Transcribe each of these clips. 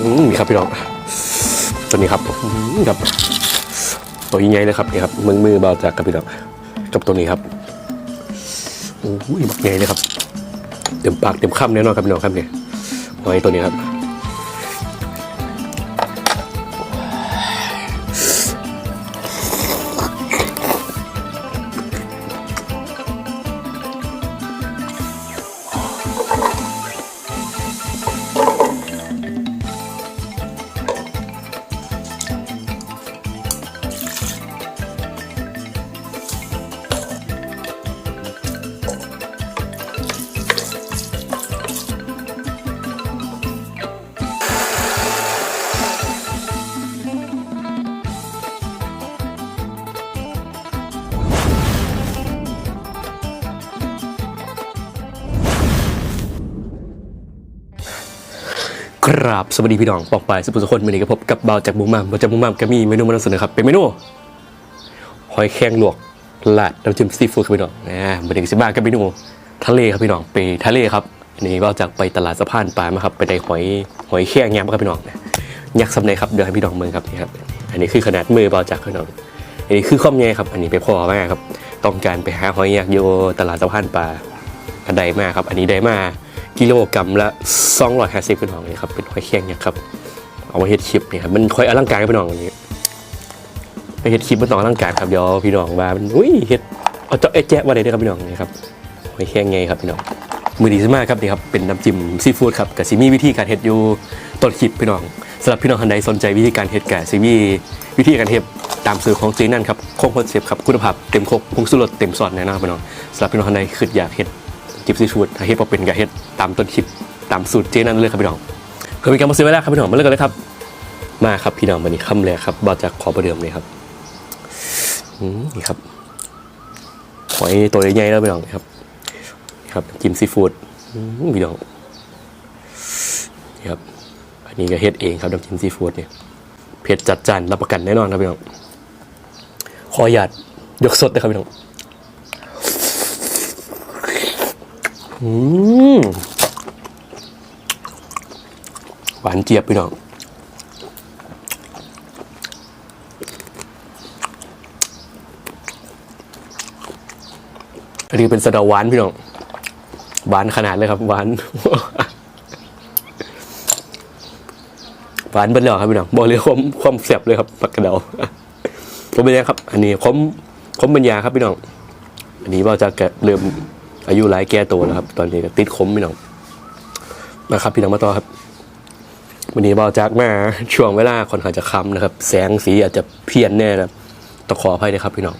มนี่ครับพี่น้องตัวนี้ครับครับตัวใหญ่เลยครับนี่ครับมือมือเบาจากครับพี่น้องกับตัวนี้ครับโอ้ยบักใหญ่เลยครับเต็มปากเต็มคำแน่นอนครับพี่น้องครับเนี่ยหอยตัวนี้ครับ ราบสวัสดีพี่น้องปอกปลายสุภุสุคนวันนี้ก็พบกับเบาจากบุ้มมามเบาจากบุ้มมามก็มีเมนูมานำเสนอครับเป็นเมนูหอยแครงลวกลาดน้ำจิ้มซีฟู้ดครับพี่น้องอ่าวันนี้ก็สิบ้ากับเมนูทะเลครับพี่น้องไปทะเลครับอันนี้เบาจากไปตลาดสะพานปลามาครับไปได้หอยหอยแครงยำครับพี่น้องยักษ์สำเร็จครับเดี๋ยวให้พี่น้องเมืองครับนี่ครับอันนี้คือขนาดมือเบาจากพี่น้องอันนี้คือข้อมแย่ครับ อันนี้ไปพอมากครับต้องการไปหาหอยยักษ์โยตลาดสะพานปลาอันใดมากครับ อันนี้ได้มา กิโลกรัมละ250พี่น้องนี่ครับเป็นหอยแครงเนี่ยครับเอามาเฮ็ดคลิปเนี่ยครับมันค่อยอลังการพี่น้องอย่างนี้ไปเฮ็ดคลิปมันต้องอลังการครับเดี๋ยวพี่น้องว่ามันอุ้ยเฮ็ดเอาเจาะเอ๊ะแจ๊ะว่าได้เด้อครับพี่น้องนี่ครับหอยแครงไงครับพี่น้องมือดีมากครับนี่ครับเป็นน้ำจิ้มซีฟู้ดครับกับซิมีวิธีการเฮ็ดอยู่ต้นคลิปพี่น้องสำหรับพี่น้องท่านใดสนใจวิธีการเฮ็ดกับซิมีวิธีการเฮ็ดตามสูตรของเจนั่นครับโค้งคอนเซปต์ครับคุณภาพเต็มครกผงสุรสเต็มซอสแน่นอนพี่น้องสำหรับพี่น้องท่านใดคืออยากเฮ็ด จิบซีฟูดถ้าเฮ็ดพอเป็นก็เฮ็ดตามต้นคลิปตามสูตรเจนั่นเลยครับพี่น้องเพื่อเป็นการมาซื้อไว้แล้วครับพี่น้องมาเริ่มกันเลยครับ มาครับพี่น้องวันนี้คำแรกครับบอจากขอประเดิมเลยครับอืมนี่ครับหอยตัวใหญ่ๆแล้วพี่น้องครับ ครับกินซีฟูดอืมพี่น้องนี่ครับ อันนี้ก็เฮ็ดเองครับน้ำจิ้มซีฟู้ดเนี่ยเผ็ดจัดจ้านรับประกันแน่นอนครับพี่น้องขออนุญาตยกสดนะครับพี่น้อง อืม หวานเจี๊ยบพี่น้องอันนี้เป็นสะเดาหวานพี่น้องหวานขนาดเลยครับหวานหวานเบิ้ลเลยครับพี่น้องบอกเลยความความแซ่บเลยครับปักกระเดาผมเป็นยังครับ อันนี้ผมผมเป็นยาครับพี่น้อง อันนี้ว่าจะแกะเริ่ม อายุหลายแก่ตัวแล้วครับ ตอนนี้ก็ติดขมพี่น้องมาครับพี่น้องมาต่อครับวันนี้เบาจากมาช่วงเวลาค่อนข้างจะค่ำนะครับ แสงสีอาจจะเพี้ยนแน่นะต้องขออภัยนะครับพี่น้อง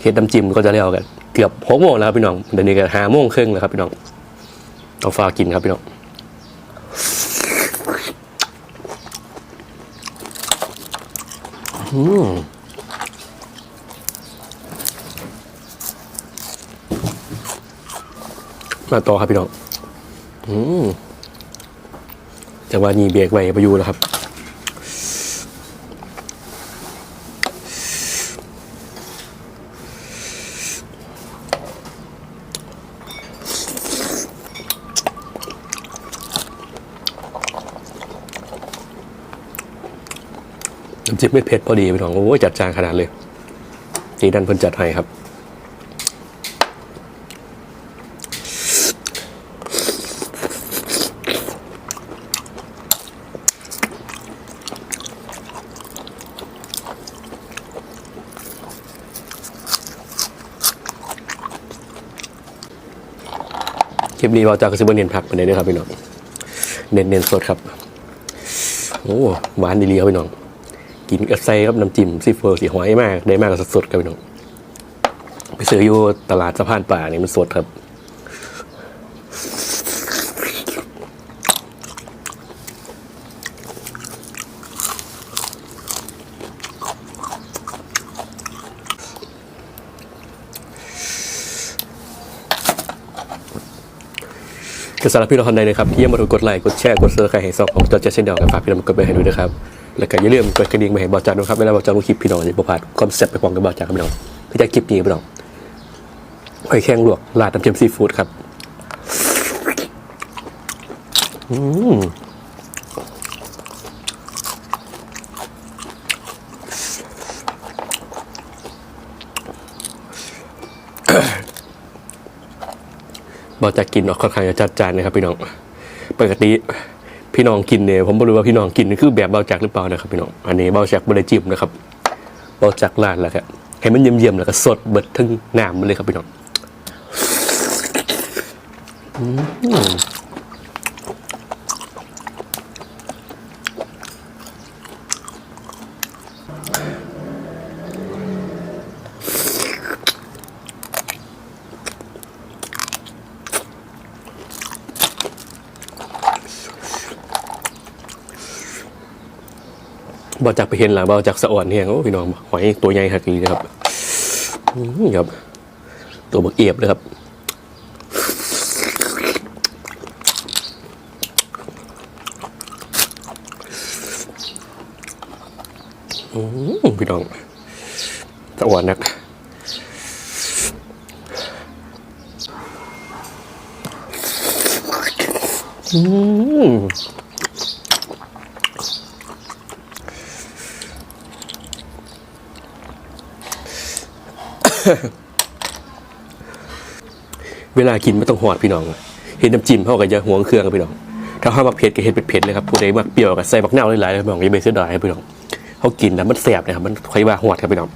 เฮ็ดน้ำจิ้มก็จะเร็วกัน เกือบหกโมงแล้วครับพี่น้องเดี๋ยวนี้ก็ห้าโมงครึ่งแล้วครับพี่น้องต้องฝากกินครับพี่น้องอืม มาต่อครับพี่น้องอืมแต่ว่านี่เบรกไว้ประยูแล้วครับน้ำจิ้มไม่เผ็ดพอดีพี่น้องโอ้จัดจานขนาดเลยจีดันเพิ่นจัดให้ครับ ลิปนี้เราจะกระซิบเน้นผักไปเลยนะครับพี่น้องเน้นเน้นสดครับโอ้หวานดีเลียวพี่น้องกินกับไส้กับน้ำจิ้มซีฟู้ดสีหอยมากได้มากสดๆครับพี่น้องไปซื้ออยู่ตลาดสะพานป่านี่มันสดครับ ก็สำหรับพี่น้องคนใดนะครับที่ยังมาถูกกดไลค์กดแชร์กดเซอร์ใครให้ซองของจอร์จเช่นเดียวกันฝากพี่น้องกดไปให้ดูด้วยครับแล้วก็อย่าลืมกดกระดิ่งไปให้บอจันนะครับเวลาบอจันลงคลิปพี่น้องจะประพลาดคอนเซ็ปต์ไปพร้อมกับบอจันครับพี่น้องพี่จะคลิปนี้พี่น้องหอยแข้งลวกราดน้ำเค็มซีฟู้ดครับอืม ราจะกินออกค่อนข้างจะจัดจานนะครับพี่น้องปกติพี่น้องกินเนี่ยผมไม่รู้ว่าพี่น้องกินคือแบบเบาจักหรือเปล่านะครับพี่น้องอันนี้เบาจักบริจิมนะครับเบาจักลาดแล้วครับให้มันเยี่ยมๆแล้วก็สดเบิดทั้งน้ำมันเลยครับพี่น้อง บอจากไปเห็นหลังบอจากสะอ่อนเนี่ยโอ้พี่น้องหอยตัวใหญ่หักเลยนะครับอื้อหือครับ ตัวบักเอียบเลยครับอื้อหือพี่น้องสะอ่อนนักอืม เวลากินไม่ต้องหอดพี่น้อง เห็นน้ำจิ้มเขาก็จะห่วงเครื่องพี่น้อง ถ้าห้ามักเผ็ดก็เห็นเผ็ดๆเลยครับผู้ใดมักเปรี้ยวก็ใส่บักนาหลายๆเลยพี่น้องอย่าไปเสียดายครับพี่น้องเขากินแล้วมันแสบนะครับมันค่อยว่าหอดครับพี่น้อง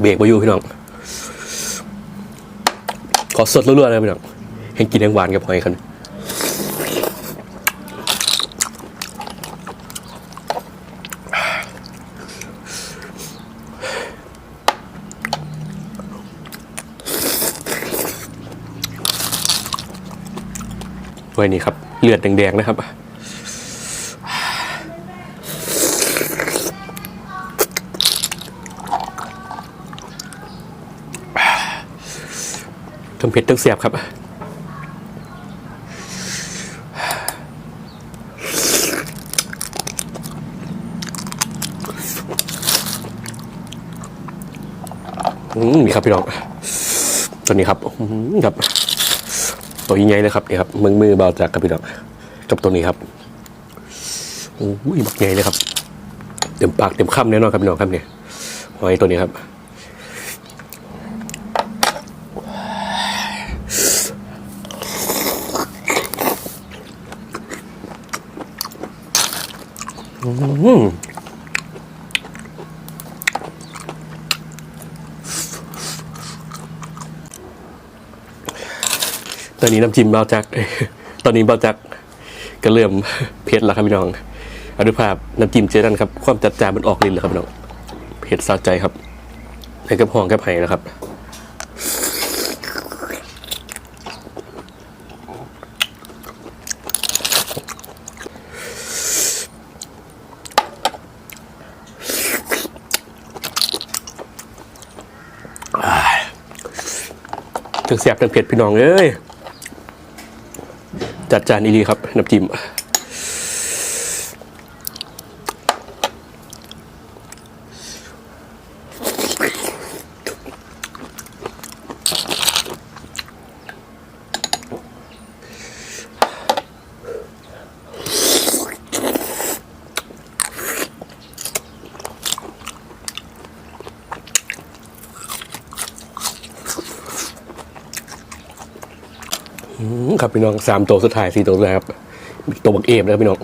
เบรกไปอยู่พี่น้อง อสดรัวๆเลยพี่น้องให้กินแห้งหวานกับหอยคันไว้นี่ครับ เลือดแดงๆนะครับ ทั้งเผ็ดทั้งเสียบครับ อืมนี่ครับพี่น้อง ตัวนี้ครับอืมครับ ตัวยิ่งใหญ่เลยครับนี่ครับมือมือเบาจากครับพี่น้องกับตัวนี้ครับโอ้ยบักใหญ่เลยครับ เต็มปากเต็มคำแน่นอนครับพี่น้องครับเนี่ยหอยตัวนี้ครับ ตอนนี้น้ำจิ้มเบาจัก ตอนนี้เบาจักก็เริ่มเผ็ดแล้วครับพี่น้องอนุภาพน้ำจิ้มเจดันครับ ความจัดจ้านมันออกลิ้นแล้วครับพี่น้องเผ็ดสะใจครับในกระพองกระไผ่นะครับ ถึงเสียบถึงเผ็ดพี่น้องเอ้ยจัดจานดีๆครับน้ำจิ้ม ครับพี่น้องสามตัวสุดท้ายสี่ตัวสุดท้ายครับตัวบักเอฟนะครับพี่น้อง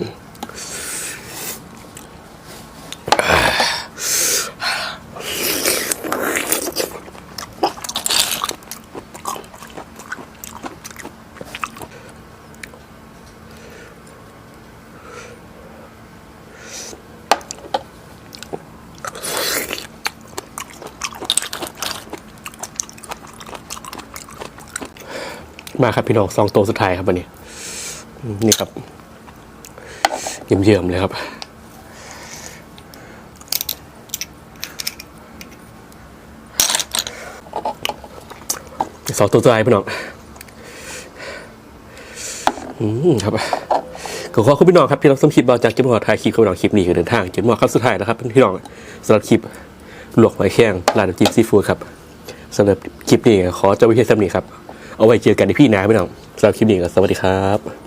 มาครับพี่น้องสองตัวสุดท้ายครับวันนี้ นี่ครับเยี่ยมๆเลยครับสองตัวสุดท้ายพี่น้องอืมครับก็ขอบคุณพี่น้องครับที่รับชมคลิปเราจากจิมหัวถ่ายคลิปของเราคลิปนี้คือเดินทางจิมหัวครับสุดท้ายนะครับพี่น้องสำหรับคลิปหลวกหอยแข้งร้านจิ้มซีฟู้ดครับสำหรับคลิปนี้ขอเจ้าวิเทศสำนีครับ เอาไว้เจอกันในพี่นะพี่น้องสำหรับคลิปนี้ก็สวัสดีครับ